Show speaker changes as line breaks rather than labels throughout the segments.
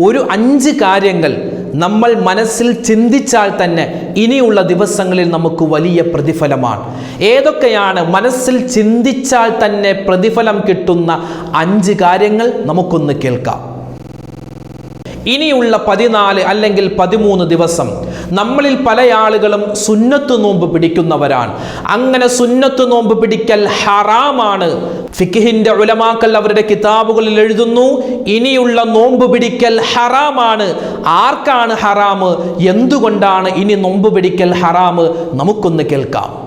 ഒരു അഞ്ച് കാര്യങ്ങൾ നമ്മൾ മനസ്സിൽ ചിന്തിച്ചാൽ തന്നെ ഇനിയുള്ള ദിവസങ്ങളിൽ നമുക്ക് വലിയ പ്രതിഫലമാണ്. ഏതൊക്കെയാണ് മനസ്സിൽ ചിന്തിച്ചാൽ തന്നെ പ്രതിഫലം കിട്ടുന്ന അഞ്ച് കാര്യങ്ങൾ നമുക്കൊന്ന് കേൾക്കാം. ഇനിയുള്ള പതിനാല് അല്ലെങ്കിൽ പതിമൂന്ന് ദിവസം നമ്മളിൽ പല ആളുകളും സുന്നത്ത് നോമ്പ് പിടിക്കുന്നവരാണ്. അങ്ങനെ സുന്നത്ത് നോമ്പ് പിടിക്കൽ ഹറാമാണ്. ഫിഖിഹിന്റെ ഉലമാക്കൽ അവരുടെ കിതാബുകളിൽ എഴുതുന്നു ഇനിയുള്ള നോമ്പ് പിടിക്കൽ ഹറാമാണ്. ആർക്കാണ് ഹറാമ്? എന്തുകൊണ്ടാണ് ഇനി നോമ്പ് പിടിക്കൽ ഹറാമ്? നമുക്കൊന്ന് കേൾക്കാം.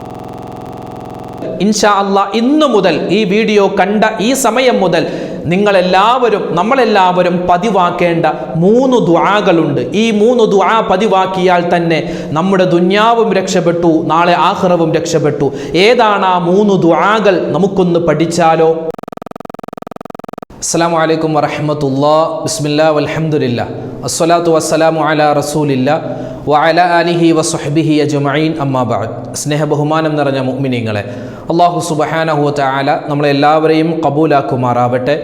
ഇൻഷാ അല്ല ഇന്നു മുതൽ ഈ വീഡിയോ കണ്ട ഈ സമയം മുതൽ നിങ്ങളെല്ലാവരും നമ്മളെല്ലാവരും പതിവാക്കേണ്ട മൂന്ന് ദുആകളുണ്ട്. ഈ മൂന്ന് ദുആ പതിവാക്കിയാൽ തന്നെ നമ്മുടെ ദുന്യാവും രക്ഷപ്പെട്ടു നാളെ ആഹ്റവും രക്ഷപ്പെട്ടു. ഏതാണ് ആ മൂന്ന് ദുആകൾ? നമുക്കൊന്ന് പഠിച്ചാലോ? അസ്സലാമു അലൈക്കും വറഹമത്തുല്ലാ ബിസ്മില്ലാ വൽഹംദുലില്ല. അസ്സലാത്തു വസ്സലാമു അലാ റസൂലില്ല. വഅല അജ്മഈൻ. അമ്മാ ബഅദ്. സ്നേഹ ബഹുമാനം നിറഞ്ഞ മുഅ്മിനീങ്ങളെ അല്ലാഹു സുബ്ഹാനഹു വതആല നമ്മളെല്ലാവരെയും കബൂലാക്കുമാറാവട്ടെ.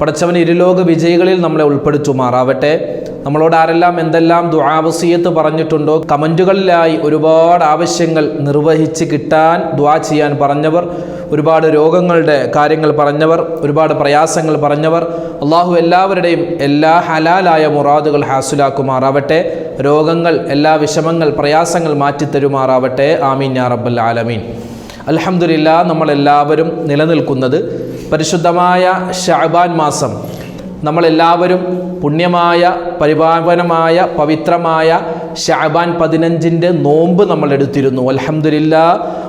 പടച്ചവൻ ഇരുലോക വിജയികളിൽ നമ്മളെ ഉൾപ്പെടുത്തുമാറാവട്ടെ. നമ്മളോട് ആരെല്ലാം എന്തെല്ലാം ദ്വാവസീയത്ത് പറഞ്ഞിട്ടുണ്ടോ കമന്റുകളിലായി ഒരുപാട് ആവശ്യങ്ങൾ നിർവഹിച്ച് കിട്ടാൻ ദുആ ചെയ്യാൻ പറഞ്ഞവർ ഒരുപാട് രോഗങ്ങളുടെ കാര്യങ്ങൾ പറഞ്ഞവർ ഒരുപാട് പ്രയാസങ്ങൾ പറഞ്ഞവർ അള്ളാഹു എല്ലാവരുടെയും എല്ലാ ഹലാലായ മുറാദുകൾ ഹാസുലാക്കുമാറാവട്ടെ. രോഗങ്ങൾ എല്ലാ വിഷമങ്ങൾ പ്രയാസങ്ങൾ മാറ്റിത്തരുമാറാവട്ടെ. ആമീൻ യാ റബ്ബൽ ആലമീൻ. അൽഹംദുലില്ലാ നമ്മളെല്ലാവരും നിലനിൽക്കുന്നത് പരിശുദ്ധമായ ഷഅബാൻ മാസം. നമ്മളെല്ലാവരും പുണ്യമായ പരിപാവനമായ പവിത്രമായ ഷാബാൻ പതിനഞ്ചിന്റെ നോമ്പ് നമ്മൾ എടുത്തിരുന്നു. അലഹമില്ല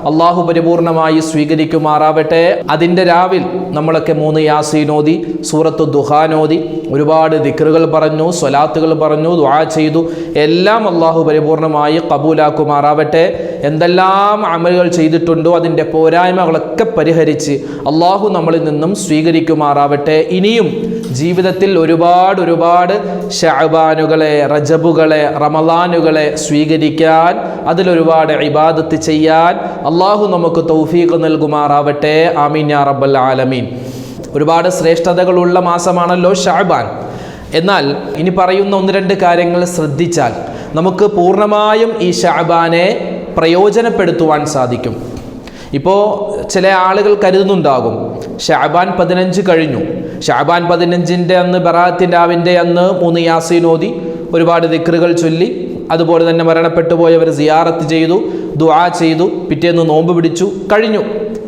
അള്ളാഹു പരിപൂർണമായി സ്വീകരിക്കുമാറാവട്ടെ. അതിന്റെ രാവിൽ നമ്മളൊക്കെ മൂന്ന് യാസീനോദി സൂറത്ത് ദുഹാനോദി ഒരുപാട് ദിക്റുകൾ പറഞ്ഞു സ്വലാത്തുകൾ പറഞ്ഞു ദുആ ചെയ്തു. എല്ലാം അള്ളാഹു പരിപൂർണമായി കബൂലാക്കുമാറാവട്ടെ. എന്തെല്ലാം അമലുകൾ ചെയ്തിട്ടുണ്ടോ അതിന്റെ പോരായ്മകളൊക്കെ പരിഹരിച്ച് അള്ളാഹു നമ്മളിൽ നിന്നും സ്വീകരിക്കുമാറാവട്ടെ. ഇനിയും ജീവിതത്തിൽ ഒരുപാട് ഒരുപാട് ഷഅബാനുകളെ റജബുകളെ റമലാനുകളെ സ്വീകരിക്കാൻ അതിലൊരുപാട് ഇബാദത്ത് ചെയ്യാൻ അള്ളാഹു നമുക്ക് തൗഫീഖ് നൽകുമാറാവട്ടെ. ആമീൻ യാ റബ്ബൽ ആലമീൻ. ഒരുപാട് ശ്രേഷ്ഠതകളുള്ള മാസമാണല്ലോ ഷഅബാൻ എന്നാൽ ഇനി പറയുന്ന ഒന്ന് രണ്ട് കാര്യങ്ങൾ ശ്രദ്ധിച്ചാൽ നമുക്ക് പൂർണമായും ഈ ഷഅബാനെ പ്രയോജനപ്പെടുത്തുവാൻ സാധിക്കും. ഇപ്പോൾ ചില ആളുകൾ കരുതുന്നുണ്ടാകും ഷാബാൻ പതിനഞ്ച് കഴിഞ്ഞു. ഷാബാൻ പതിനഞ്ചിന്റെ അന്ന് ബറാത്തിന്റെ ആവിന്റെ അന്ന് മൂന്ന് യാസീനോദി ഒരുപാട് ദിക്റുകൾ ചൊല്ലി. അതുപോലെ തന്നെ മരണപ്പെട്ടു പോയവർ സിയാറത്ത് ചെയ്തു ദുആ ചെയ്തു പിറ്റേന്ന് നോമ്പ് പിടിച്ചു കഴിഞ്ഞു.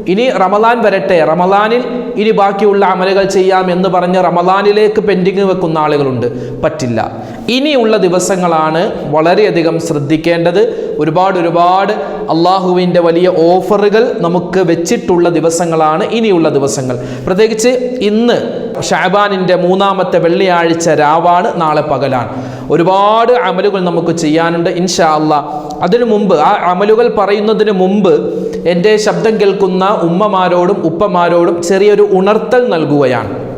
ഇനി റമലാൻ വരട്ടെ. റമലാനിൽ ഇനി ബാക്കിയുള്ള അമലുകൾ ചെയ്യാം എന്ന് പറഞ്ഞ് റമദാനിലേക്ക് പെൻഡിങ് വെക്കുന്ന ആളുകളുണ്ട്. പറ്റില്ല. ഇനിയുള്ള ദിവസങ്ങളാണ് വളരെയധികം ശ്രദ്ധിക്കേണ്ടത്. ഒരുപാട് ഒരുപാട് അള്ളാഹുവിന്റെ വലിയ ഓഫറുകൾ നമുക്ക് വെച്ചിട്ടുള്ള ദിവസങ്ങളാണ് ഇനിയുള്ള ദിവസങ്ങൾ. പ്രത്യേകിച്ച് ഇന്ന് ഷാബാനിന്റെ മൂന്നാമത്തെ വെള്ളിയാഴ്ച രാവാണ് നാളെ പകലാണ്. ഒരുപാട് അമലുകൾ നമുക്ക് ചെയ്യാനുണ്ട് ഇൻഷാ അള്ളാ. അതിനു മുമ്പ് ആ അമലുകൾ പറയുന്നതിന് മുമ്പ് എന്റെ ശബ്ദം കേൾക്കുന്ന ഉമ്മമാരോടും ഉപ്പമാരോടും ചെറിയൊരു ഉണർത്തൽ നൽകുകയാണ്.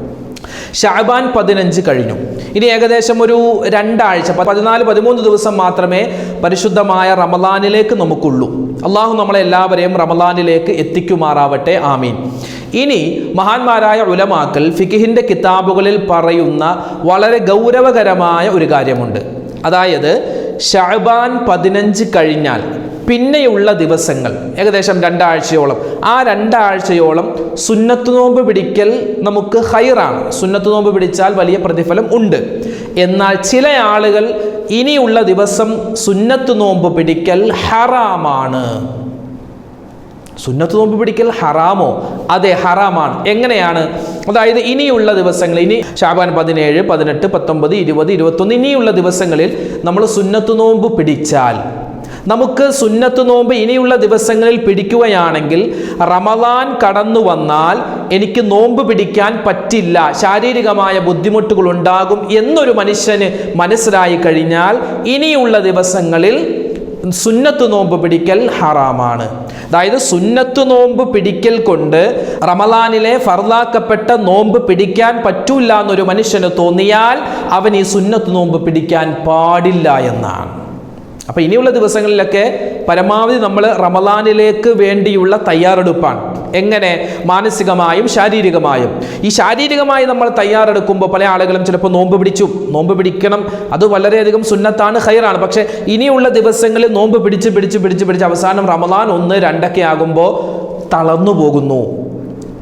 ഷാബാൻ പതിനഞ്ച് കഴിഞ്ഞു. ഇനി ഏകദേശം ഒരു രണ്ടാഴ്ച പതിനാല് പതിമൂന്ന് ദിവസം മാത്രമേ പരിശുദ്ധമായ റമലാനിലേക്ക് നമുക്കുള്ളൂ. അള്ളാഹു നമ്മളെ എല്ലാവരെയും റമലാനിലേക്ക് എത്തിക്കുമാറാവട്ടെ ആമീൻ. ഇനി മഹാന്മാരായ ഉലമാക്കൽ ഫിഖിഹിന്റെ കിതാബുകളിൽ പറയുന്ന വളരെ ഗൗരവകരമായ ഒരു കാര്യമുണ്ട്. അതായത് ഷാബാൻ പതിനഞ്ച് കഴിഞ്ഞാൽ പിന്നെയുള്ള ദിവസങ്ങൾ ഏകദേശം രണ്ടാഴ്ചയോളം. ആ രണ്ടാഴ്ചയോളം സുന്നത്ത് നോമ്പ് പിടിക്കൽ നമുക്ക് ഹൈറാണ് സുന്നത്ത് നോമ്പ് പിടിച്ചാൽ വലിയ പ്രതിഫലം ഉണ്ട്. എന്നാൽ ചില ആളുകൾ ഇനിയുള്ള ദിവസം സുന്നത്ത് നോമ്പ് പിടിക്കൽ ഹറാമാണ്. സുന്നത്ത് നോമ്പ് പിടിക്കൽ ഹറാമോ? അതെ ഹറാമാണ്. എങ്ങനെയാണ്? അതായത് ഇനിയുള്ള ദിവസങ്ങൾ ഇനി ഷാബാൻ പതിനേഴ് പതിനെട്ട് പത്തൊമ്പത് ഇരുപത് ഇരുപത്തൊന്ന് ഇനിയുള്ള ദിവസങ്ങളിൽ നമ്മൾ സുന്നത്ത് നോമ്പ് പിടിച്ചാൽ നമുക്ക് സുന്നത്ത് നോമ്പ് ഇനിയുള്ള ദിവസങ്ങളിൽ പിടിക്കുകയാണെങ്കിൽ റമദാൻ കടന്നു വന്നാൽ എനിക്ക് നോമ്പ് പിടിക്കാൻ പറ്റില്ല ശാരീരികമായ ബുദ്ധിമുട്ടുകൾ ഉണ്ടാകും എന്നൊരു മനുഷ്യന് മനസ്സിലായി കഴിഞ്ഞാൽ ഇനിയുള്ള ദിവസങ്ങളിൽ സുന്നത്ത് നോമ്പ് പിടിക്കൽ ഹറാമാണ്. അതായത് സുന്നത്ത് നോമ്പ് പിടിക്കൽ കൊണ്ട് റമലാനിലെ ഫർദാക്കപ്പെട്ട നോമ്പ് പിടിക്കാൻ പറ്റൂല എന്നൊരു മനുഷ്യന് തോന്നിയാൽ അവൻ ഈ സുന്നത്ത് നോമ്പ് പിടിക്കാൻ പാടില്ല എന്നാണ്. അപ്പോൾ ഇനിയുള്ള ദിവസങ്ങളിലൊക്കെ പരമാവധി നമ്മൾ റമലാനിലേക്ക് വേണ്ടിയുള്ള തയ്യാറെടുപ്പാണ്. എങ്ങനെ? മാനസികമായും ശാരീരികമായും. ഈ ശാരീരികമായി നമ്മൾ തയ്യാറെടുക്കുമ്പോൾ പല ആളുകളും ചിലപ്പോൾ നോമ്പ് പിടിച്ചു. നോമ്പ് പിടിക്കണം. അത് വളരെയധികം സുന്നത്താണ് ഹൈറാണ് പക്ഷേ ഇനിയുള്ള ദിവസങ്ങളിൽ നോമ്പ് പിടിച്ച് പിടിച്ച് പിടിച്ച് പിടിച്ച് അവസാനം റമദാൻ ഒന്ന് രണ്ടൊക്കെ ആകുമ്പോൾ തളർന്നു പോകുന്നു.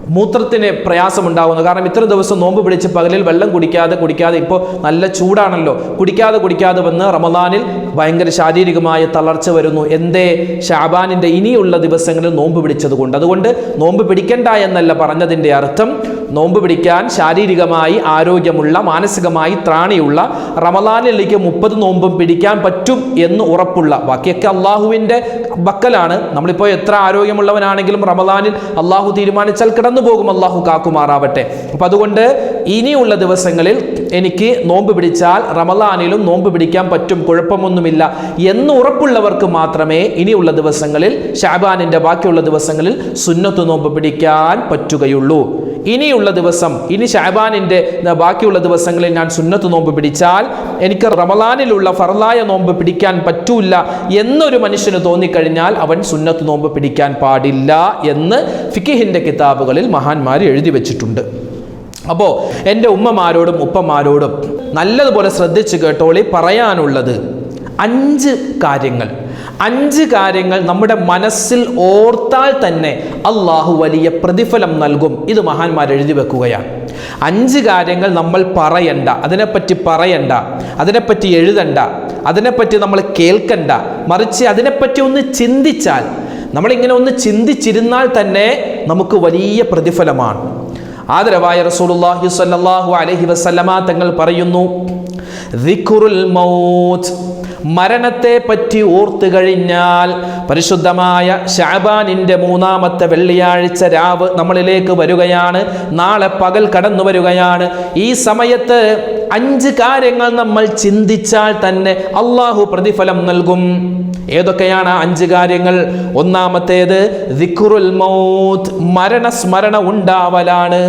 മൂത്രത്തിന് പ്രയാസമുണ്ടാകുന്നു കാരണം ഇത്ര ദിവസം നോമ്പ് പിടിച്ച് പകലിൽ വെള്ളം കുടിക്കാതെ കുടിക്കാതെ ഇപ്പോൾ നല്ല ചൂടാണല്ലോ. കുടിക്കാതെ കുടിക്കാതെ വന്ന് റമദാനിൽ ഭയങ്കര ശാരീരികമായ തളർച്ച വരുന്നു. എന്തേ? ഷാബാനിന്റെ ഇനിയുള്ള ദിവസങ്ങളിൽ നോമ്പ് പിടിച്ചത് കൊണ്ട്. അതുകൊണ്ട് നോമ്പ് പിടിക്കണ്ട എന്നല്ല പറഞ്ഞതിന്റെ അർത്ഥം നോമ്പ് പിടിക്കാൻ ശാരീരികമായി ആരോഗ്യമുള്ള മാനസികമായി ത്രാണിയുള്ള റമദാനിലേക്ക് മുപ്പത് നോമ്പും പിടിക്കാൻ പറ്റും എന്ന് ഉറപ്പുള്ള ബാക്കിയൊക്കെ അള്ളാഹുവിന്റെ ബക്കലാണ്. നമ്മളിപ്പോൾ എത്ര ആരോഗ്യമുള്ളവനാണെങ്കിലും റമദാനിൽ അള്ളാഹു തീരുമാനിച്ചാൽ പോകും അള്ളാഹു കാക്കുമാറാവട്ടെ. അപ്പം അതുകൊണ്ട് ഇനിയുള്ള ദിവസങ്ങളിൽ എനിക്ക് നോമ്പ് പിടിച്ചാൽ റമലാനിലും നോമ്പ് പിടിക്കാൻ പറ്റും കുഴപ്പമൊന്നുമില്ല എന്ന് ഉറപ്പുള്ളവർക്ക് മാത്രമേ ഇനിയുള്ള ദിവസങ്ങളിൽ ഷാബാനിന്റെ ബാക്കിയുള്ള ദിവസങ്ങളിൽ സുന്നത്ത് നോമ്പ് പിടിക്കാൻ പറ്റുകയുള്ളൂ. ഇനിയുള്ള ദിവസം ഇനി ഷാബാനിന്റെ ബാക്കിയുള്ള ദിവസങ്ങളിൽ ഞാൻ സുന്നത്ത് നോമ്പ് പിടിച്ചാൽ എനിക്ക് റമലാനിലുള്ള ഫറലായ നോമ്പ് പിടിക്കാൻ പറ്റൂല എന്നൊരു മനുഷ്യന് തോന്നിക്കഴിഞ്ഞാൽ അവൻ സുന്നത്ത് നോമ്പ് പിടിക്കാൻ പാടില്ല എന്ന് ഫിക്കിഹിന്റെ കിതാബുകളിൽ മഹാന്മാർ എഴുതി വെച്ചിട്ടുണ്ട്. അപ്പോൾ എന്റെ ഉമ്മമാരോടും ഉപ്പമാരോടും നല്ലതുപോലെ ശ്രദ്ധിച്ച് കേട്ടോളി പറയാനുള്ളത് അഞ്ച് കാര്യങ്ങൾ. അഞ്ച് കാര്യങ്ങൾ നമ്മുടെ മനസ്സിൽ ഓർത്താൽ തന്നെ അള്ളാഹു വലിയ പ്രതിഫലം നൽകും. ഇത് മഹാന്മാർ എഴുതി വെക്കുകയാണ്. അഞ്ച് കാര്യങ്ങൾ നമ്മൾ പറയണ്ട അതിനെപ്പറ്റി പറയണ്ട അതിനെപ്പറ്റി എഴുതണ്ട അതിനെപ്പറ്റി നമ്മൾ കേൾക്കണ്ട മറിച്ച് അതിനെപ്പറ്റി ഒന്ന് ചിന്തിച്ചാൽ നമ്മളിങ്ങനെ ഒന്ന് ചിന്തിച്ചിരുന്നാൽ തന്നെ നമുക്ക് വലിയ പ്രതിഫലമാണ്. ആദരവായ റസൂലുള്ളാഹി സ്വല്ലല്ലാഹു അലൈഹി വസല്ലമ തങ്ങൾ പറയുന്നു ദിക്റുൽ മൗത്ത് മരണത്തെ പറ്റി ഓർത്തു കഴിഞ്ഞാൽ പരിശുദ്ധമായ ഷാബാനിന്റെ മൂന്നാമത്തെ വെള്ളിയാഴ്ച രാവ് നമ്മളിലേക്ക് വരികയാണ്. നാളെ പകൽ കടന്നു വരികയാണ്. ഈ സമയത്ത് അഞ്ച് കാര്യങ്ങൾ നമ്മൾ ചിന്തിച്ചാൽ തന്നെ അള്ളാഹു പ്രതിഫലം നൽകും. ഏതൊക്കെയാണ് ആ അഞ്ച് കാര്യങ്ങൾ? ഒന്നാമത്തേത് ദിക്റുൽ മൗത്ത് മരണസ്മരണ ഉണ്ടാവലാണ്.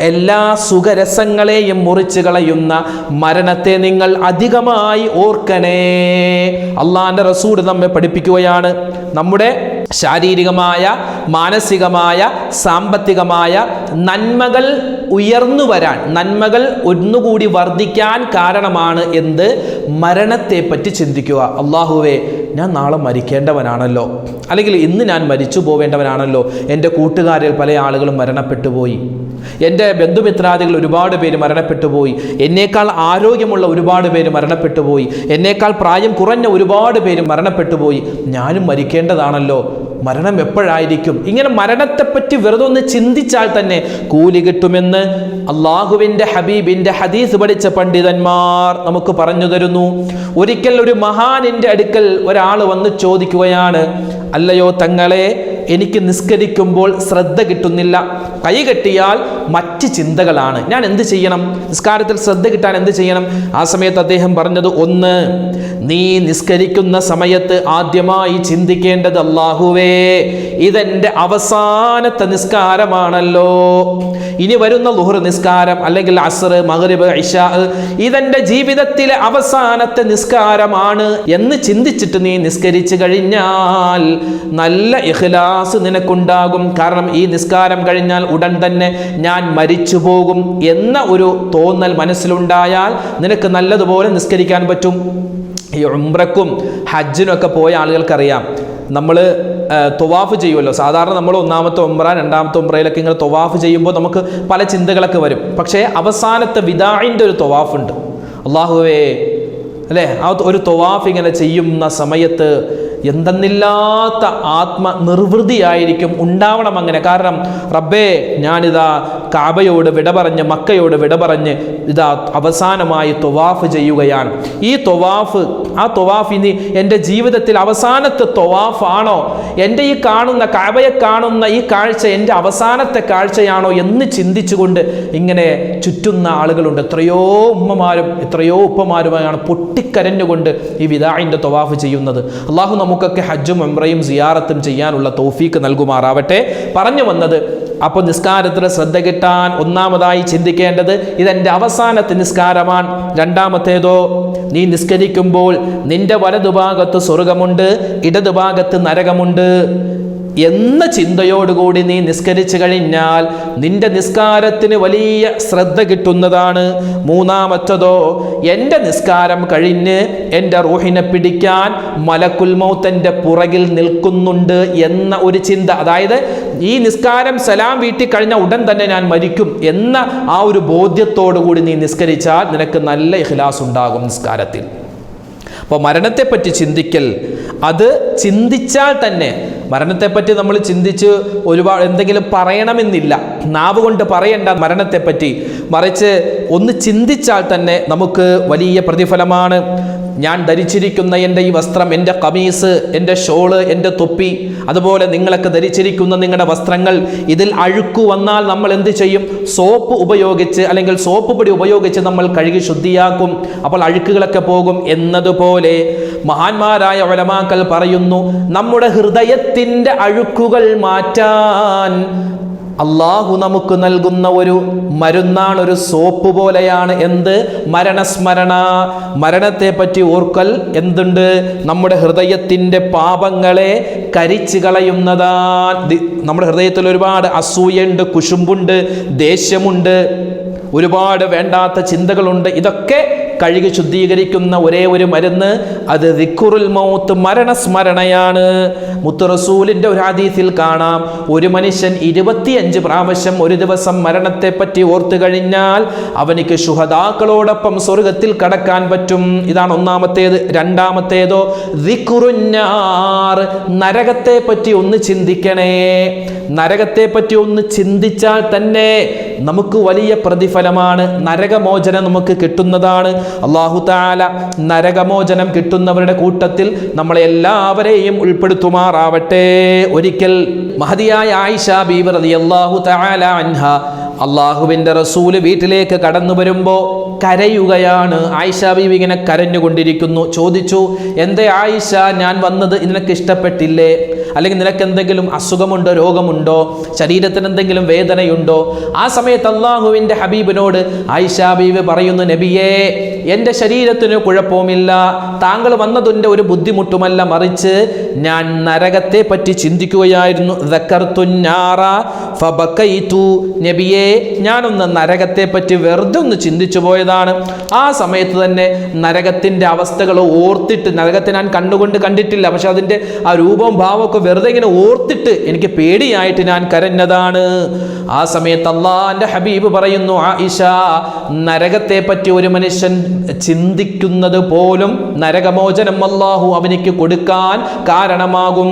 എല്ലാ സുഖരസങ്ങളെയും മുറിച്ചു കളയുന്ന മരണത്തെ നിങ്ങൾ അധികമായി ഓർക്കണേ. അള്ളാന്റെ റസൂട് നമ്മെ പഠിപ്പിക്കുകയാണ്. നമ്മുടെ ശാരീരികമായ മാനസികമായ സാമ്പത്തികമായ നന്മകൾ ഉയർന്നു വരാൻ നന്മകൾ ഒന്നുകൂടി വർദ്ധിക്കാൻ കാരണമാണ് എന്ത്? മരണത്തെപ്പറ്റി ചിന്തിക്കുക. അള്ളാഹുവേ ഞാൻ നാളെ മരിക്കേണ്ടവനാണല്ലോ. അല്ലെങ്കിൽ ഇന്ന് ഞാൻ മരിച്ചു പോവേണ്ടവനാണല്ലോ എന്റെ കൂട്ടുകാരിൽ പല ആളുകളും മരണപ്പെട്ടു പോയി എന്റെ ബന്ധുമിത്രാദികൾ ഒരുപാട് പേര് മരണപ്പെട്ടു പോയി എന്നേക്കാൾ ആരോഗ്യമുള്ള ഒരുപാട് പേര് മരണപ്പെട്ടു പോയി എന്നേക്കാൾ പ്രായം കുറഞ്ഞ ഒരുപാട് പേര് മരണപ്പെട്ടു പോയി ഞാനും മരിക്കേണ്ടതാണല്ലോ. മരണം എപ്പോഴായിരിക്കും? ഇങ്ങനെ മരണത്തെപ്പറ്റി വെറുതെ ഒന്ന് ചിന്തിച്ചാൽ തന്നെ കൂലി കിട്ടുമെന്ന് അള്ളാഹുവിന്റെ ഹബീബിന്റെ ഹദീസ് പഠിച്ച പണ്ഡിതന്മാർ നമുക്ക് പറഞ്ഞു തരുന്നു. ഒരിക്കൽ ഒരു മഹാനിന്റെ അടുക്കൽ ഒരാൾ വന്ന് ചോദിക്കുകയാണ് അല്ലയോ തങ്ങളെ എനിക്ക് നിസ്കരിക്കുമ്പോൾ ശ്രദ്ധ കിട്ടുന്നില്ല. കൈ കെട്ടിയാൽ മറ്റ് ചിന്തകളാണ്. ഞാൻ എന്ത് ചെയ്യണം? നിസ്കാരത്തിൽ ശ്രദ്ധ കിട്ടാൻ എന്ത് ചെയ്യണം? ആ സമയത്ത് അദ്ദേഹം പറഞ്ഞത് ഒന്ന് നീ നിസ്കരിക്കുന്ന സമയത്ത് ആദ്യമായി ചിന്തിക്കേണ്ടത് അള്ളാഹുവേ ഇതെന്റെ അവസാനത്തെ നിസ്കാരമാണല്ലോ. ഇനി വരുന്ന ലുഹർ നിസ്കാരം അല്ലെങ്കിൽ അസർ മഗ്രിബ് ഇഷ ഇതെന്റെ ജീവിതത്തിലെ അവസാനത്തെ നിസ്കാരമാണ് എന്ന് ചിന്തിച്ചിട്ട് നീ നിസ്കരിച്ചു കഴിഞ്ഞാൽ നല്ല ഇഖ്ലാസ് നിനക്കുണ്ടാകും. കാരണം ഈ നിസ്കാരം കഴിഞ്ഞാൽ ഉടൻ തന്നെ ഞാൻ മരിച്ചു പോകും എന്ന ഒരു തോന്നൽ മനസ്സിലുണ്ടായാൽ നിനക്ക് നല്ലതുപോലെ നിസ്കരിക്കാൻ പറ്റും. ഈ ഉംറക്കും ഹജ്ജിനൊക്കെ പോയ ആളുകൾക്കറിയാം. നമ്മൾ തൊവാഫ് ചെയ്യുമല്ലോ. സാധാരണ നമ്മൾ ഒന്നാമത്തെ ഉംറ രണ്ടാമത്തെ ഉംറയിലൊക്കെ ഇങ്ങനെ തൊവാഫ് ചെയ്യുമ്പോൾ നമുക്ക് പല ചിന്തകളൊക്കെ വരും. പക്ഷേ അവസാനത്തെ വിദായിന്റെ ഒരു തൊവാഫുണ്ട്. അള്ളാഹുവേ അല്ലേ? ആ ഒരു തൊവാഫ് ഇങ്ങനെ ചെയ്യുന്ന സമയത്ത് എന്തെന്നില്ലാത്ത ആത്മ നിർവൃതിയായിരിക്കും ഉണ്ടാവണം അങ്ങനെ. കാരണം റബ്ബേ ഞാനിതാ കാബയോട് വിട പറഞ്ഞ് മക്കയോട് വിട പറഞ്ഞ് ഇതാ അവസാനമായി തൊവാഫ് ചെയ്യുകയാണ്. ഈ തൊവാഫ് ആ തൊവാഫ് ഇനി എന്റെ ജീവിതത്തിൽ അവസാനത്തെ തൊവാഫാണോ? എന്റെ ഈ കാണുന്ന കാബയെ കാണുന്ന ഈ കാഴ്ച എന്റെ അവസാനത്തെ കാഴ്ചയാണോ എന്ന് ചിന്തിച്ചുകൊണ്ട് ഇങ്ങനെ ചുറ്റുന്ന ആളുകളുണ്ട്. എത്രയോ ഉമ്മമാരും എത്രയോ ഉപ്പമാരുമായാണ് പൊട്ടിക്കരഞ്ഞുകൊണ്ട് ഈ വിദായിന്റെ തൊവാഫ് ചെയ്യുന്നത്. അള്ളാഹു നമുക്കൊക്കെ ഹജ്ജും ഉംറയും സിയാറത്തും ചെയ്യാനുള്ള തൗഫീക്ക് നൽകുമാറാവട്ടെ. പറഞ്ഞു വന്നത് അപ്പോൾ നിസ്കാരത്തിൽ ശ്രദ്ധ കിട്ടാൻ ഒന്നാമതായി ചിന്തിക്കേണ്ടത് ഇതെന്റെ അവസാനത്തെ നിസ്കാരമാണ്. രണ്ടാമത്തേതോ നീ നിസ്കരിക്കുമ്പോൾ നിന്റെ വലതുഭാഗത്ത് സ്വർഗമുണ്ട് ഇടതുഭാഗത്ത് നരകമുണ്ട്. എന്ന ചിന്തയോടുകൂടി നീ നിസ്കരിച്ചു കഴിഞ്ഞാൽ നിന്റെ നിസ്കാരത്തിന് വലിയ ശ്രദ്ധ കിട്ടുന്നതാണ്. മൂന്നാമത്തതോ എന്റെ നിസ്കാരം കഴിഞ്ഞ് എന്റെ റൂഹിനെ പിടിക്കാൻ മലക്കുൽ മൗത്തന്റെ പുറകിൽ നിൽക്കുന്നുണ്ട് എന്ന ഒരു ചിന്ത. അതായത് ഈ നിസ്കാരം സലാം വീട്ടി കഴിഞ്ഞ ഉടൻ തന്നെ ഞാൻ മരിക്കും എന്ന ആ ഒരു ബോധ്യത്തോടു കൂടി നീ നിസ്കരിച്ചാൽ നിനക്ക് നല്ല ഇഖ്ലാസ് ഉണ്ടാകും നിസ്കാരത്തിൽ. അപ്പോൾ മരണത്തെപ്പറ്റി ചിന്തിക്കൽ. അത് ചിന്തിച്ചാൽ തന്നെ. മരണത്തെപ്പറ്റി നമ്മൾ ചിന്തിച്ച് ഒരുപാട് എന്തെങ്കിലും പറയണമെന്നില്ല. നാവ് കൊണ്ട് പറയേണ്ട മരണത്തെപ്പറ്റി. മറിച്ച് ഒന്ന് ചിന്തിച്ചാൽ തന്നെ നമുക്ക് വലിയ പ്രതിഫലമാണ്. ഞാൻ ധരിച്ചിരിക്കുന്ന എന്റെ ഈ വസ്ത്രം എന്റെ കമീസ് എന്റെ ഷോൾ എന്റെ തൊപ്പി അതുപോലെ നിങ്ങളൊക്കെ ധരിച്ചിരിക്കുന്ന നിങ്ങളുടെ വസ്ത്രങ്ങൾ ഇതിൽ അഴുക്ക് വന്നാൽ നമ്മൾ എന്ത് ചെയ്യും? സോപ്പ് ഉപയോഗിച്ച് അല്ലെങ്കിൽ സോപ്പ് പൊടി ഉപയോഗിച്ച് നമ്മൾ കഴുകി ശുദ്ധിയാക്കും. അപ്പോൾ അഴുക്കുകളൊക്കെ പോകും എന്നതുപോലെ മഹാന്മാരായ ഒലമാക്കൾ പറയുന്നു നമ്മുടെ ഹൃദയത്തിന്റെ അഴുക്കുകൾ മാറ്റാൻ അള്ളാഹു നമുക്ക് നൽകുന്ന ഒരു മരുന്നാണ് ഒരു സോപ്പ് പോലെയാണ്. എന്ത്? മരണസ്മരണ. മരണത്തെ പറ്റി ഓർക്കൽ എന്തുണ്ട്? നമ്മുടെ ഹൃദയത്തിന്റെ പാപങ്ങളെ കരിച്ചു കളയുന്നതാ നമ്മുടെ ഹൃദയത്തിൽ ഒരുപാട് അസൂയുണ്ട് കുശുമ്പുണ്ട് ദേഷ്യമുണ്ട് ഒരുപാട് വേണ്ടാത്ത ചിന്തകളുണ്ട്. ഇതൊക്കെ കഴുകി ശുദ്ധീകരിക്കുന്ന ഒരേ ഒരു മരുന്ന് അത് ദിക്കുറുൽ മൗത്ത് മരണസ്മരണയാണ്. മുത്തറസൂലിന്റെ ഒരു ഹദീസിൽ കാണാം. ഒരു മനുഷ്യൻ ഇരുപത്തിയഞ്ച് പ്രാവശ്യം ഒരു ദിവസം മരണത്തെപ്പറ്റി ഓർത്തു കഴിഞ്ഞാൽ അവനിക്ക് ശുഹദാക്കളോടൊപ്പം സ്വർഗത്തിൽ കടക്കാൻ പറ്റും. ഇതാണ് ഒന്നാമത്തേത്. രണ്ടാമത്തേതോ ദിക്കുറുന്നാർ നരകത്തെ പറ്റി ഒന്ന് ചിന്തിക്കണേ. നരകത്തെ പറ്റി ഒന്ന് ചിന്തിച്ചാൽ തന്നെ നമുക്ക് വലിയ പ്രതിഫലമാണ്. നരകമോചനം നമുക്ക് കിട്ടുന്നതാണ്. അള്ളാഹു താല നരകമോചനം കിട്ടുന്നവരുടെ കൂട്ടത്തിൽ നമ്മളെ എല്ലാവരെയും ഉൾപ്പെടുത്തുമാറാവട്ടെ. ഒരിക്കൽ മഹതിയായ ആയിഷ ബീബർ അള്ളാഹു താല അൻഹ അള്ളാഹുവിന്റെ റസൂൽ വീട്ടിലേക്ക് കടന്നു വരുമ്പോൾ കരയുകയാണ്. ആയിഷ ബീവി ഇങ്ങനെ കരഞ്ഞുകൊണ്ടിരിക്കുന്നു. ചോദിച്ചു എന്തേ ആയിഷ ഞാൻ വന്നത് നിനക്ക് ഇഷ്ടപ്പെട്ടില്ലേ? അല്ലെങ്കിൽ നിനക്ക് എന്തെങ്കിലും അസുഖമുണ്ടോ രോഗമുണ്ടോ ശരീരത്തിന് എന്തെങ്കിലും വേദനയുണ്ടോ? ആ സമയത്ത് അള്ളാഹുവിന്റെ ഹബീബിനോട് ആയിഷ ഹബീബ് പറയുന്നു നബിയേ എന്റെ ശരീരത്തിന് കുഴപ്പമില്ല. താങ്കൾ വന്നതിന്റെ ഒരു ബുദ്ധിമുട്ടുമല്ല മറിച്ച് ഞാൻ നരകത്തെ പറ്റി ചിന്തിക്കുകയായിരുന്നു നബിയെ ഞാനൊന്ന് നരകത്തെ പറ്റി വെറുതെ ഒന്ന് ചിന്തിച്ചു പോയതാണ്. ആ സമയത്ത് തന്നെ നരകത്തിന്റെ അവസ്ഥകൾ ഓർത്തിട്ട് നരകത്തെ ഞാൻ കണ്ടുകൊണ്ട് കണ്ടിട്ടില്ല. പക്ഷെ അതിന്റെ ആ രൂപവും ഭാവമൊക്കെ വെറുതെ ഇങ്ങനെ ഓർത്തിട്ട് എനിക്ക് പേടിയായിട്ട് ഞാൻ കരഞ്ഞതാണ്. ആ സമയത്ത് അള്ളാന്റെ ഹബീബ് പറയുന്നു ആയിഷ നരകത്തെ പറ്റി ഒരു മനുഷ്യൻ ചിന്തിക്കുന്നത് പോലും നരകമോചനം അള്ളാഹു അവനിക്ക് കൊടുക്കാൻ കാരണമാകും.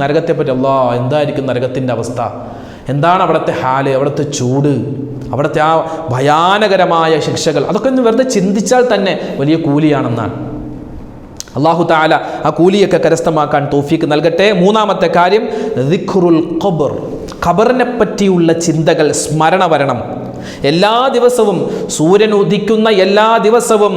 നരകത്തെ പറ്റി അള്ളാ എന്തായിരിക്കും നരകത്തിന്റെ അവസ്ഥ? എന്താണ് അവിടുത്തെ ഹാൽ അവിടുത്തെ ചൂട് അവിടുത്തെ ആ ഭയാനകരമായ ശിക്ഷകൾ? അതൊക്കെ ഒന്ന് വെറുതെ ചിന്തിച്ചാൽ തന്നെ വലിയ കൂലിയാണെന്നാണ്. അള്ളാഹു താല ആ കൂലിയൊക്കെ കരസ്ഥമാക്കാൻ തോഫീക്ക് നൽകട്ടെ. മൂന്നാമത്തെ കാര്യം റിഖുറുൽ ഖബർ. ഖബറിനെ പറ്റിയുള്ള ചിന്തകൾ സ്മരണ വരണം. എല്ലാ ദിവസവും സൂര്യൻ ഉദിക്കുന്ന എല്ലാ ദിവസവും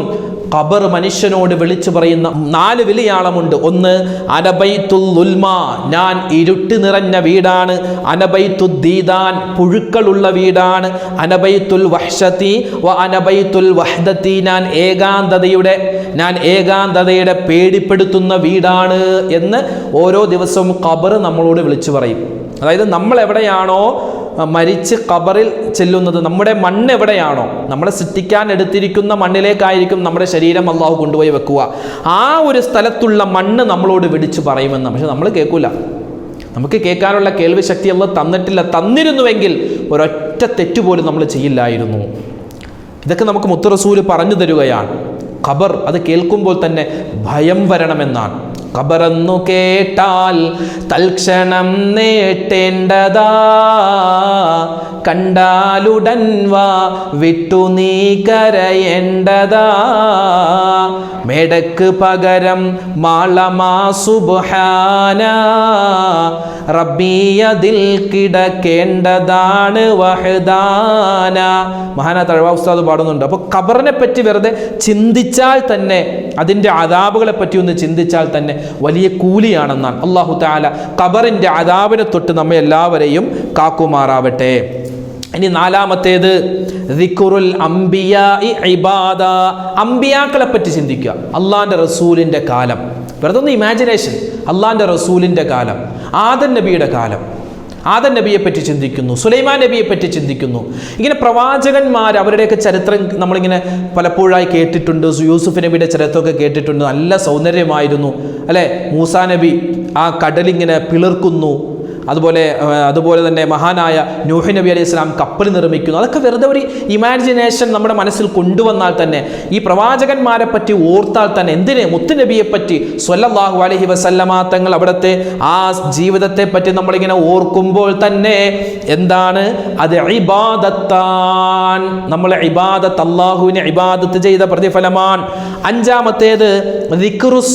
ഖബർ മനുഷ്യനോട് വിളിച്ചു പറയുന്ന നാല് വിളിയാളമുണ്ട്. ഒന്ന് അനബൈത്തുൽ ഉൽമ ഞാൻ ഇരുട്ട് നിറഞ്ഞ വീടാണ്. അനബൈത്തു ദീദാൻ പുഴുക്കളുള്ള വീടാണ്. അനബൈത്തുൽ വഹ്ഷത്തി വ അനബൈത്തുൽ വഹ്ദത്തി. ഞാൻ ഏകാന്തതയുടെ ഞാൻ ഏകാന്തതയുടെ പേടിപ്പെടുത്തുന്ന വീടാണ് എന്ന് ഓരോ ദിവസവും ഖബർ നമ്മളോട് വിളിച്ചു പറയും. അതായത് നമ്മൾ എവിടെയാണോ മരിച്ച് കബറിൽ ചെല്ലുന്നത് നമ്മുടെ മണ്ണ് എവിടെയാണോ? നമ്മളെ സൃഷ്ടിക്കാൻ എടുത്തിരിക്കുന്ന മണ്ണിലേക്കായിരിക്കും നമ്മുടെ ശരീരം അള്ളാഹു കൊണ്ടുപോയി വെക്കുക. ആ ഒരു സ്ഥലത്തുള്ള മണ്ണ് നമ്മളോട് വിളിച്ചു പറയുമെന്ന് പക്ഷെ നമ്മൾ കേൾക്കൂല. നമുക്ക് കേൾക്കാനുള്ള കേൾവി ശക്തി അല്ല തന്നിട്ടില്ല. തന്നിരുന്നുവെങ്കിൽ ഒരൊറ്റ തെറ്റുപോലും നമ്മൾ ചെയ്യില്ലായിരുന്നു. ഇതൊക്കെ നമുക്ക് മുത്തറസൂര് പറഞ്ഞു തരുകയാണ്. ഖബർ അത് കേൾക്കുമ്പോൾ തന്നെ ഭയം വരണമെന്നാണ്. ഖബറെന്നു കേട്ടാൽ തൽക്ഷണം നേട്ടേണ്ടതാ. കണ്ടാലുടൻ വാ വിട്ടു നീ കരയേണ്ടതാ. മേടക്ക് പകരം മാളമാ സുബ്ഹാന. റബ്ബിയതിൽ കിടക്കേണ്ടതാണ് വഹദാന. മഹാന തഴവ ഉസ്താദ് പാടുന്നുണ്ട്. അപ്പോൾ ഖബറിനെ പറ്റി വെറുതെ ചിന്തിച്ചാൽ തന്നെ അതിന്റെ അതാബുകളെ പറ്റി ഒന്ന് ചിന്തിച്ചാൽ തന്നെ വലിയ കൂലിയാണെന്നാണ്. അള്ളാഹു താല ഖബറിന്റെ അതാബിനെ തൊട്ട് നമ്മെ എല്ലാവരെയും കാക്കുമാറാവട്ടെ. ഇനി നാലാമത്തേത് ദിക്കുറുൽ അംബിയ ഇബാദ. അംബിയാക്കളെ പറ്റി ചിന്തിക്കുക. അള്ളാഹിന്റെ റസൂലിന്റെ കാലം. വെറുതെ ഒന്ന് ഇമാജിനേഷൻ. അള്ളാഹിന്റെ റസൂലിന്റെ കാലം. ആദൻ നബിയുടെ കാലം. ആദൻ നബിയെ പറ്റി ചിന്തിക്കുന്നു സുലൈമാൻ നബിയെ പറ്റി ചിന്തിക്കുന്നു. ഇങ്ങനെ പ്രവാചകന്മാർ അവരുടെയൊക്കെ ചരിത്രം നമ്മളിങ്ങനെ പലപ്പോഴായി കേട്ടിട്ടുണ്ട് യൂസുഫ് നബിയുടെ ചരിത്രമൊക്കെ കേട്ടിട്ടുണ്ട് നല്ല സൗന്ദര്യമായിരുന്നു. അല്ലേ? മൂസാ നബി ആ കടലിങ്ങനെ പിളർക്കുന്നു അതുപോലെ അതുപോലെ തന്നെ മഹാനായ നൂഹി നബി അലൈഹി സ്വലാം കപ്പൽ നിർമ്മിക്കുന്നു. അതൊക്കെ വെറുതെ ഒരു ഇമാജിനേഷൻ നമ്മുടെ മനസ്സിൽ കൊണ്ടുവന്നാൽ തന്നെ ഈ പ്രവാചകന്മാരെ പറ്റി ഓർത്താൽ തന്നെ എന്തിന്? മുത്തുനബിയെ പറ്റി സ്വല്ലാഹു അലഹി വസല്ലമ തങ്ങൾ അവിടുത്തെ ആ ജീവിതത്തെ പറ്റി നമ്മളിങ്ങനെ ഓർക്കുമ്പോൾ തന്നെ എന്താണ്? അത് ഇബാദത്താൻ. നമ്മൾ ഇബാദത്ത് അള്ളാഹുവിനെ ഇബാദത്ത് ചെയ്ത പ്രതിഫലമാണ്. അഞ്ചാമത്തേത്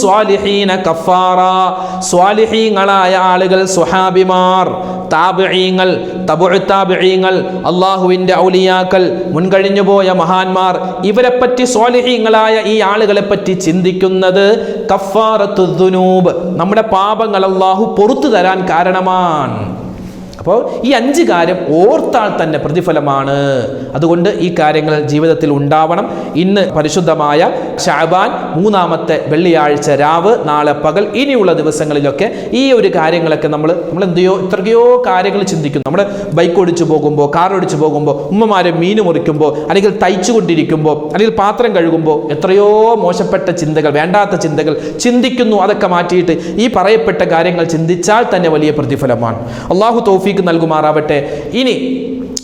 സ്വാലിഹീന കഫാറ. സ്വാലിഹീങ്ങളായ ആളുകൾ സ്വഹാബിമാർ താബിഈങ്ങൾ തബുഉ താബിഈങ്ങൾ അള്ളാഹുവിന്റെ ഔലിയാക്കൾ മുൻകഴിഞ്ഞു പോയ മഹാന്മാർ ഇവരെപ്പറ്റി പറ്റി സ്വാലിഹീങ്ങളായ ഈ ആളുകളെപ്പറ്റി ചിന്തിക്കുന്നത് കഫാറത്തു ദുനൂബ് നമ്മുടെ പാപങ്ങൾ അള്ളാഹു പൊറത്തു തരാൻ കാരണമാണ്. അപ്പോൾ ഈ അഞ്ച് കാര്യം ഓർത്താൽ തന്നെ പ്രതിഫലമാണ്. അതുകൊണ്ട് ഈ കാര്യങ്ങൾ ജീവിതത്തിൽ ഉണ്ടാവണം. ഇന്ന് പരിശുദ്ധമായ ഷാബാൻ മൂന്നാമത്തെ വെള്ളിയാഴ്ച രാവ് നാളെ പകൽ ഇനിയുള്ള ദിവസങ്ങളിലൊക്കെ ഈ ഒരു കാര്യങ്ങളൊക്കെ നമ്മൾ നമ്മൾ എന്തെയോ എത്രയോ കാര്യങ്ങൾ ചിന്തിക്കുന്നു. നമ്മൾ ബൈക്ക് ഓടിച്ചു പോകുമ്പോൾ കാർ ഓടിച്ചു പോകുമ്പോൾ ഉമ്മമാരെ മീൻ മുറിക്കുമ്പോൾ അല്ലെങ്കിൽ തയ്ച്ചുകൊണ്ടിരിക്കുമ്പോൾ അല്ലെങ്കിൽ പാത്രം കഴുകുമ്പോൾ എത്രയോ മോശപ്പെട്ട ചിന്തകൾ വേണ്ടാത്ത ചിന്തകൾ ചിന്തിക്കുന്നു. അതൊക്കെ മാറ്റിയിട്ട് ഈ പറയപ്പെട്ട കാര്യങ്ങൾ ചിന്തിച്ചാൽ തന്നെ വലിയ പ്രതിഫലമാണ്. അള്ളാഹു തൗഫീക്ക് നൽകുമാറാവട്ടെ. ഇനി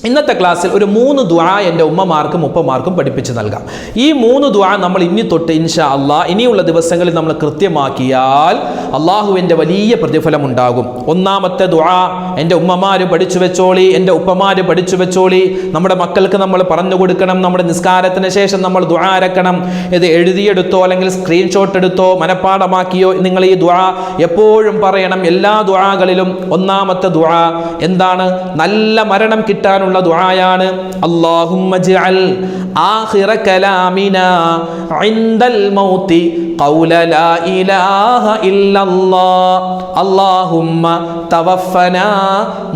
ഇന്നത്തെ ക്ലാസ്സിൽ ഒരു മൂന്ന് ദ്വാ എന്റെ ഉമ്മമാർക്കും ഉപ്പമാർക്കും പഠിപ്പിച്ച് നൽകാം. ഈ മൂന്ന് ദ്വാ നമ്മൾ ഇനി തൊട്ട് ഇൻഷാ അള്ളാ ഇനിയുള്ള ദിവസങ്ങളിൽ നമ്മൾ കൃത്യമാക്കിയാൽ അള്ളാഹുവിന്റെ വലിയ പ്രതിഫലം ഉണ്ടാകും ഒന്നാമത്തെ ദ്വാ എന്റെ ഉമ്മമാർ പഠിച്ചു വെച്ചോളി എന്റെ ഉപ്പമാർ പഠിച്ചു വെച്ചോളി. നമ്മുടെ മക്കൾക്ക് നമ്മൾ പറഞ്ഞു കൊടുക്കണം നമ്മുടെ നിസ്കാരത്തിന് ശേഷം നമ്മൾ ദ്വാ അരക്കണം. ഇത് എഴുതിയെടുത്തോ അല്ലെങ്കിൽ സ്ക്രീൻഷോട്ട് എടുത്തോ മനഃപ്പാടമാക്കിയോ നിങ്ങൾ ഈ ദ്വാ എപ്പോഴും പറയണം. എല്ലാ ദ്വാകളിലും ഒന്നാമത്തെ ദ്വാ എന്താണ്? നല്ല മരണം കിട്ടാനുള്ള ചൊല്ലാനുള്ള ദുആയാണ്. അല്ലാഹുമ്മ ജഅൽ ആഖിറ കലാമിനാ ഇൻദൽ മൗതി ഖൗല ലാ ഇലാഹ ഇല്ലല്ലാഹ്. അല്ലാഹുമ്മ തവഫനാ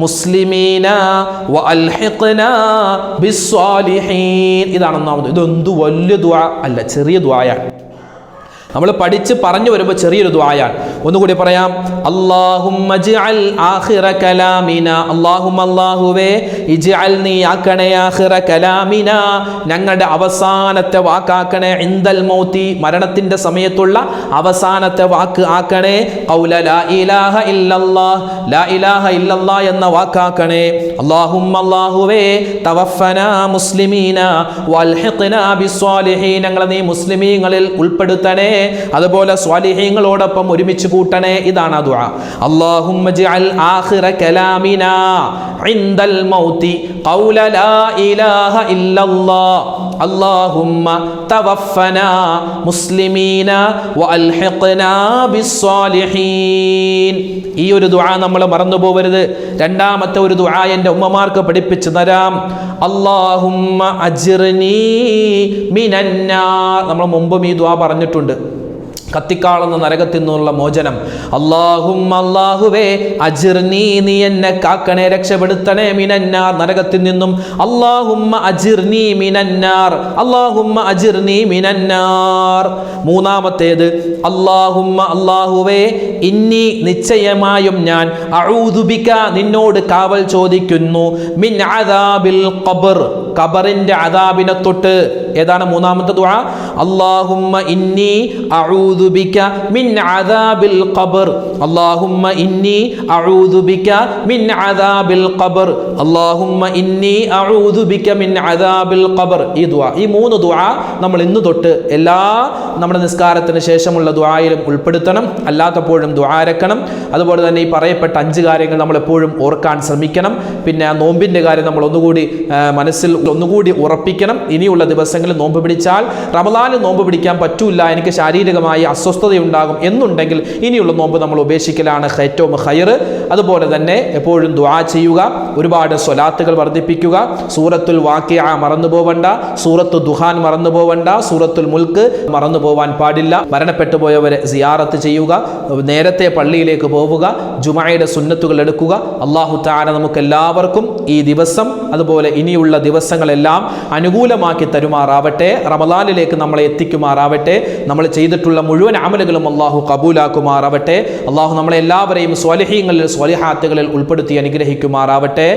മുസ്ലിമീന വ അൽഹിഖ്നാ ബിസ്സാലിഹീൻ. ഇതാണ് ഒന്നാമത്. ഇതെന്ത് വലിയ ദുആ? അല്ല ചെറിയ ദുആയാണ്. നമ്മൾ പഠിച്ച് പറഞ്ഞു വരുമ്പോൾ ചെറിയൊരു ദ്വായാണ് ഒന്നുകൂടി പറയാം. കലാമിന. ഞങ്ങളുടെ അവസാനത്തെ വാക്കാക്കണേ ഇൻദൽ മൗതി മരണത്തിന്റെ സമയത്തുള്ള അവസാനത്തെ വാക്ക് ആക്കണേ. ഖൗല ലാ ഇലാഹ ഇല്ലല്ലാഹ് ലാ ഇലാഹ ഇല്ലല്ലാഹ് എന്ന വാക്കാക്കണേ. അല്ലാഹും അല്ലാഹുവേ തവഫന മുസ്ലിമീന വൽഹിഖ്ന ബിസ്വാലിഹീൻ. ഞങ്ങളെ നീ മുസ്ലിമീങ്ങളിൽ ഉൾപ്പെടുത്തണേ. അതുപോലെ സ്വാലിഹ്യങ്ങളോടൊപ്പം ഒരുമിച്ച് കൂട്ടണേ ഇതാണ് ദുആ. അല്ലാഹുമ്മ ജഅൽ കലാമിനാ ഇൻദൽ മൗതി ഖൗല ലാ ഇലാഹ ഇല്ലല്ലാഹ് അല്ലാഹുമ്മ തവഫന മുസ്ലിമീന ബിസ്സാലിഹീൻ. ഈ ഒരു ദുആ നമ്മൾ മറന്നു പോവരുത് രണ്ടാമത്തെ ഒരു ദുആ എന്റെ ഉമ്മമാർക്ക് പഠിപ്പിച്ചു തരാം. അല്ലാഹുമ്മ അജ്റിനി മിനന്നാർ. നമ്മൾ മുമ്പും ഈ ദുആ പറഞ്ഞിട്ടുണ്ട്. കത്തിക്കാളുന്ന നരകത്തിൽ നിന്നുള്ള മോചനം. അള്ളാഹും അള്ളാഹുവേ അജിർനീ നീ എന്നെ കാക്കണേ രക്ഷപ്പെടുത്തണേ മിനന്നാർ. നരകത്തിൽ നിന്നും അള്ളാഹുമ്മ അജിർനീ മിനന്നാർ. അള്ളാഹുമ്മ അജിർനീ മിനന്നാർ. മൂന്നാമത്തേത് അള്ളാഹുമ്മ അള്ളാഹുവേ ഇന്നി നിശ്ചയമായും ഞാൻ അഴൂതുബിക്ക നിന്നോട് കാവൽ ചോദിക്കുന്നു മിൻ അദാബിൽ ഖബർ. ഖബറിന്റെ അദാബിനെ തൊട്ട് ഏതാണ് മൂന്നാമത്തെ ദുആ? അല്ലാഹുമ്മ ഇന്നി അഊദു ബിക മിൻ അദാബിൽ ഖബർ. അല്ലാഹുമ്മ ഇന്നി അഊദു ബിക മിൻ അദാബിൽ ഖബർ. അല്ലാഹുമ്മ ഇന്നി അഊദു ബിക മിൻ അദാബിൽ ഖബർ. ഈ ദുആ ഈ മൂന്ന് ദുആ നമ്മൾ ഇന്ന് തൊട്ട് എല്ലാ നമ്മുടെ നിസ്കാരത്തിന് ശേഷമുള്ള ദ്വായിലും ഉൾപ്പെടുത്തണം. അല്ലാത്തപ്പോഴും ദ്വാരക്കണം അതുപോലെ തന്നെ ഈ പറയപ്പെട്ട അഞ്ച് കാര്യങ്ങൾ നമ്മൾ എപ്പോഴും ഓർക്കാൻ ശ്രമിക്കണം. പിന്നെ ആ നോമ്പിന്റെ കാര്യം നമ്മൾ ഒന്നുകൂടി മനസ്സിൽ ഒന്നുകൂടി ഉറപ്പിക്കണം. ഇനിയുള്ള ദിവസങ്ങളിൽ നോമ്പ് പിടിച്ചാൽ റമദാന് നോമ്പ് പിടിക്കാൻ പറ്റൂല. എനിക്ക് ശാരീരികമായി അസ്വസ്ഥതയുണ്ടാകും എന്നുണ്ടെങ്കിൽ ഇനിയുള്ള നോമ്പ് നമ്മൾ ഉപേക്ഷിക്കലാണ് ഏറ്റവും ഹയർ അതുപോലെ തന്നെ എപ്പോഴും ദ്വാ ചെയ്യുക. ഒരുപാട് സ്വലാത്തുകൾ വർദ്ധിപ്പിക്കുക. സൂറത്തുൽ വാക്യ മറന്നു പോവണ്ട സൂറത്തു ദുഹാൻ മറന്നു പോവണ്ട സൂറത്തുൽ മുൽക്ക് മറന്നു പോവാൻ പാടില്ല. മരണപ്പെട്ടു പോയവരെ സിയാറത്ത് ചെയ്യുക. നേരത്തെ പള്ളിയിലേക്ക് പോവുക. ജുമായയുടെ സുന്നത്തുകൾ എടുക്കുക. അള്ളാഹു താര നമുക്ക് എല്ലാവർക്കും ഈ ദിവസം അതുപോലെ ഇനിയുള്ള ദിവസങ്ങളെല്ലാം അനുകൂലമാക്കി തരുമാറാവട്ടെ. റമദാനിലേക്ക് നമ്മളെ എത്തിക്കുമാറാവട്ടെ. നമ്മൾ ചെയ്തിട്ടുള്ള മുഴുവൻ അമലുകളും അള്ളാഹു കബൂലാക്കുമാറാവട്ടെ. അള്ളാഹു നമ്മളെ എല്ലാവരെയും സ്വലഹീങ്ങളിൽ സ്വാലിഹാത്തുകളിൽ ഉൾപ്പെടുത്തി അനുഗ്രഹിക്കുമാറാവട്ടെ.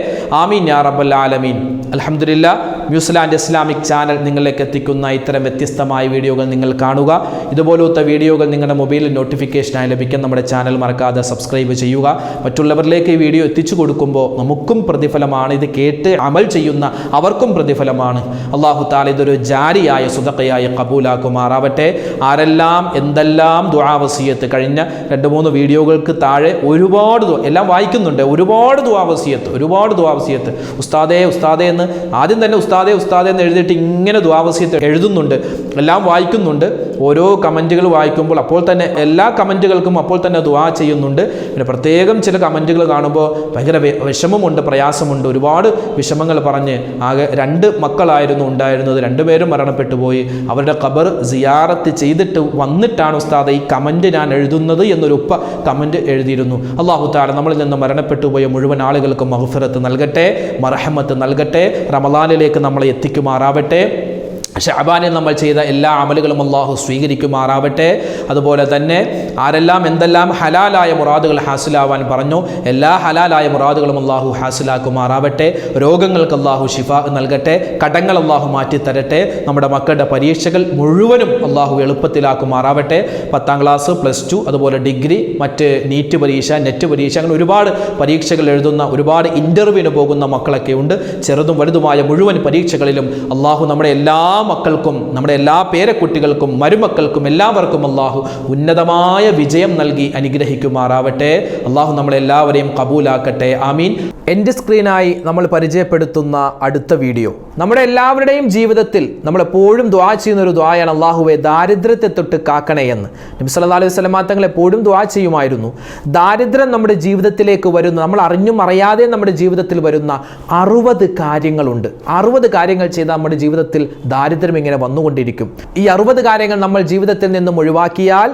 ആമീൻ യാ റബ്ബൽ ആലമീൻ. അൽഹംദുലില്ലാ ന്യൂസിലാൻഡ് ഇസ്ലാമിക് ചാനൽ നിങ്ങളിലേക്ക് എത്തിക്കുന്ന ഇത്തരം വ്യത്യസ്തമായ വീഡിയോകൾ നിങ്ങൾ കാണുക. ഇതുപോലത്തെ വീഡിയോകൾ നിങ്ങളുടെ മൊബൈലിൽ നോട്ടിഫിക്കേഷനായി ലഭിക്കാൻ നമ്മുടെ ചാനൽ മറക്കാതെ സബ്സ്ക്രൈബ് ചെയ്യുക. മറ്റുള്ളവരിലേക്ക് ഈ വീഡിയോ എത്തിച്ചു കൊടുക്കുമ്പോൾ നമുക്കും പ്രതിഫലമാണ്. ഇത് കേട്ട് അമൽ ചെയ്യുന്ന അവർക്കും പ്രതിഫലമാണ്. അള്ളാഹു താല ഇതൊരു ജാരിയായ സുതക്കയായ കബൂലാക്കുമാറാവട്ടെ. ആരെല്ലാം എന്തെല്ലാം ദുആവസീയത്ത് കഴിഞ്ഞ രണ്ട് മൂന്ന് വീഡിയോകൾക്ക് താഴെ ഒരുപാട് എല്ലാം വായിക്കുന്നുണ്ട്. ഒരുപാട് ദുആവസീയത്ത് ഒരുപാട് ദുആവസീയത്ത് ഉസ്താദേ ഉസ്താദേ എന്ന് ആദ്യം തന്നെ ഉസ്താദെ ഉസ്താദെ എന്ന് എഴുതിയിട്ട് ഇങ്ങനെ ദ്വാവസ്യത്തെ എഴുതുന്നുണ്ട്. എല്ലാം വായിക്കുന്നുണ്ട്. ഓരോ കമന്റുകൾ വായിക്കുമ്പോൾ അപ്പോൾ തന്നെ എല്ലാ കമന്റുകൾക്കും അപ്പോൾ തന്നെ ദുവാ ചെയ്യുന്നുണ്ട്. പിന്നെ പ്രത്യേകം ചില കമന്റുകൾ കാണുമ്പോൾ ഭയങ്കര വിഷമമുണ്ട് പ്രയാസമുണ്ട്. ഒരുപാട് വിഷമങ്ങൾ പറഞ്ഞ് ആകെ രണ്ട് മക്കളായിരുന്നു ഉണ്ടായിരുന്നത്. രണ്ടുപേരും മരണപ്പെട്ടു പോയി. അവരുടെ ഖബർ സിയാറത്ത് ചെയ്തിട്ട് വന്നിട്ടാണ് ഉസ്താദ് ഈ കമന്റ് ഞാൻ എഴുതുന്നത് എന്നൊരു ഉപ്പ കമന്റ് എഴുതിയിരുന്നു. അള്ളാഹു താല നമ്മളിൽ നിന്ന് മരണപ്പെട്ടു പോയ മുഴുവൻ ആളുകൾക്കും മഹഫിറത്ത് നൽകട്ടെ മറഹമത്ത് നൽകട്ടെ റമലാനിലേക്ക് നമ്മളെ എത്തിക്കുമാറാവട്ടെ. ഷാബാനിൽ നമ്മൾ ചെയ്ത എല്ലാ അമലുകളും അള്ളാഹു സ്വീകരിക്കുമാറാവട്ടെ. അതുപോലെ തന്നെ ആരെല്ലാം എന്തെല്ലാം ഹലാലായ മുറാദുകൾ ഹാസിലാവാൻ പറഞ്ഞു എല്ലാ ഹലാലായ മുറാദുകളും അള്ളാഹു ഹാസിലാക്കുമാറാവട്ടെ. രോഗങ്ങൾക്ക് അള്ളാഹു ഷിഫ നൽകട്ടെ കടങ്ങൾ അള്ളാഹു മാറ്റിത്തരട്ടെ നമ്മുടെ മക്കളുടെ പരീക്ഷകൾ മുഴുവനും അള്ളാഹു എളുപ്പത്തിലാക്കുമാറാവട്ടെ. പത്താം ക്ലാസ് പ്ലസ് ടു അതുപോലെ ഡിഗ്രി മറ്റ് നീറ്റ് പരീക്ഷ നെറ്റ് പരീക്ഷ അങ്ങനെ ഒരുപാട് പരീക്ഷകൾ എഴുതുന്ന ഒരുപാട് ഇന്റർവ്യൂവിന് പോകുന്ന മക്കളൊക്കെ ഉണ്ട്. ചെറുതും വലുതുമായ മുഴുവൻ പരീക്ഷകളിലും അള്ളാഹു നമ്മുടെ എല്ലാ മക്കൾക്കും നമ്മുടെ എല്ലാ പേരക്കുട്ടികൾക്കും മരുമക്കൾക്കും എല്ലാവർക്കും അള്ളാഹു ഉന്നതമായ വിജയം നൽകി അനുഗ്രഹിക്കുമാറാവട്ടെ. അള്ളാഹു നമ്മളെല്ലാവരെയും കബൂലാക്കട്ടെ. ആമീൻ. എന്റെ സ്ക്രീനായി നമ്മൾ പരിചയപ്പെടുത്തുന്ന അടുത്ത വീഡിയോ. നമ്മുടെ എല്ലാവരുടെയും ജീവിതത്തിൽ നമ്മൾ എപ്പോഴും ദ്വാ ചെയ്യുന്ന ഒരു ദ്വായാണ് അള്ളാഹുവെ ദാരിദ്ര്യത്തെ തൊട്ട് കാക്കണേ എന്ന്. നബി സല്ലല്ലാഹു അലൈഹി വസല്ലമ തങ്ങൾ എപ്പോഴും ദ്വാ ചെയ്യുമായിരുന്നു. ദാരിദ്ര്യം നമ്മുടെ ജീവിതത്തിലേക്ക് വരുന്ന നമ്മൾ അറിഞ്ഞും അറിയാതെ നമ്മുടെ ജീവിതത്തിൽ വരുന്ന അറുപത് കാര്യങ്ങളുണ്ട്. അറുപത് കാര്യങ്ങൾ ചെയ്താൽ നമ്മുടെ ജീവിതത്തിൽ ദാരിദ്ര്യം ഇങ്ങനെ വന്നുകൊണ്ടിരിക്കും. ഈ അറുപത് കാര്യങ്ങൾ നമ്മൾ ജീവിതത്തിൽ നിന്നും ഒഴിവാക്കിയാൽ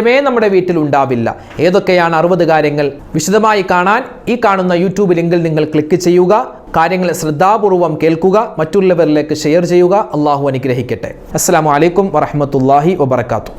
ദാരിദ്ര്യമേ നമ്മുടെ വീട്ടിൽ ഉണ്ടാവില്ല. ഏതൊക്കെയാണ് അറുപത് കാര്യങ്ങൾ? വിശദമായി കാണാൻ ഈ കാണുന്ന യൂട്യൂബ് ലിങ്കിൽ നിങ്ങൾ ക്ലിക്ക് ചെയ്യുക. കാര്യങ്ങൾ ശ്രദ്ധാപൂർവം കേൾക്കുക. മറ്റുള്ളവരിലേക്ക് ഷെയർ ചെയ്യുക. അള്ളാഹു അനുഗ്രഹിക്കട്ടെ. അസ്സാം വലൈക്കും വറഹമത്തല്ലാഹി വബർക്കാത്തു